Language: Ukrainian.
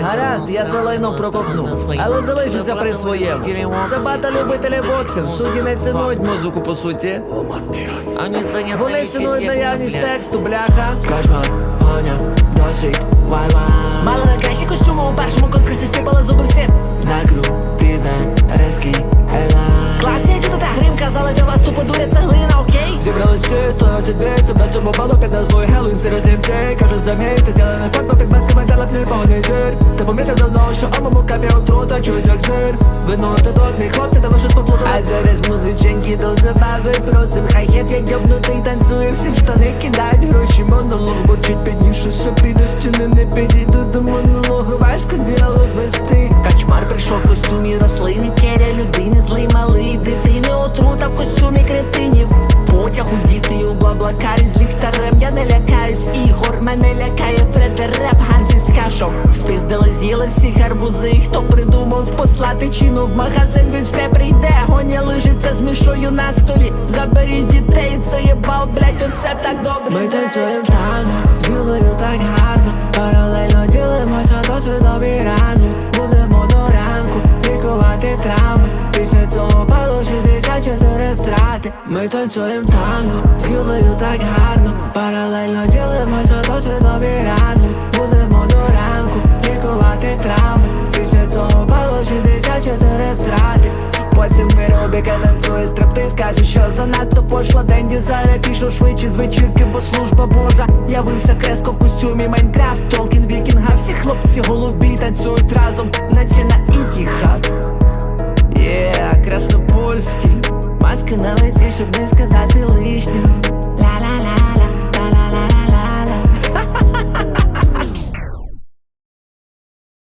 Гаразд, я це лайно проковтну, але залишуся при своєму. Це бата любителів боксів, судді не цінують музику по суті. Вони цінують наявність тексту, бляха. Кошмар, гоня, досить, вай-вай та казали, для вас тупо дурять цеглина, окей? Всі, 120 бійців, на цьому балу під назвою Хеллоуін серед німцей Кажуть за місяць, але не факт, бо під масками телеп повний жир. Ти помітив давно, що о моєму камі отрута, чусь як звір Винувати додні хлопці, та щось поплутали. А зараз музиченьки до забави просим. Хай-хет як дьобнутий танцює, всі в штани кидають гроші. Монолог бурчить підніше собі до стіни Не підійду до монологу, важко діалог вести. Качмар прийшов в костюмі рослини, керя людини, Потяг у діти у блаблакарі з ліхтарем. Я не лякаюсь ігор, мене лякає Фредереп Ганзі з кашом. Спіздили, з'їли всі гарбузи. Хто придумав послати чину в магазин, він ж не прийде. Гоня лежиться з мішою на столі. Заберіть дітей, це є бал, блять, оце так добре. Ми танцюємо танго, нами. Після цього пало 64 втрати. Ми танцюємо танго з Юлею так гарно. Паралельно ділимося досвідом і рани Будемо до ранку лікувати травми. Після цього пало 64 втрати. Потім ми робіка танцює стрибти Скаже, що занадто пошла день Зая пішов швидше з вечірки, бо служба божа. Явився креско в костюмі Майнкрафт. Толкін Вікінга, всі хлопці голубі танцюють разом, наче на іті хат Yeah, краснопольський, маска на лиці, щоб не сказати лишнього